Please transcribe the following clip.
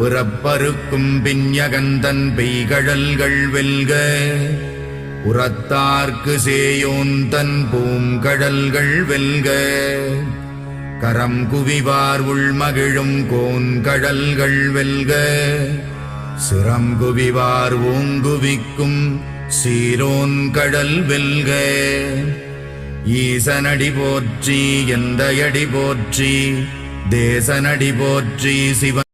புறப்பருக்கும் பின்யகந்தன் பெய்கழல்கள் வெல்க உரத்தார்க்கு சேயோன் தன் பூங்கடல்கள் வெல்க. கரம் குவிவார் உள்மகிழும் கோன்கடல்கள் வெல்க சிரம் குவிவார் ஓங்குவிக்கும் சீரோன் கடல் வெல்க. ஈசனடி போற்றி எந்த அடி போற்றி தேசனடி போற்றி சிவன்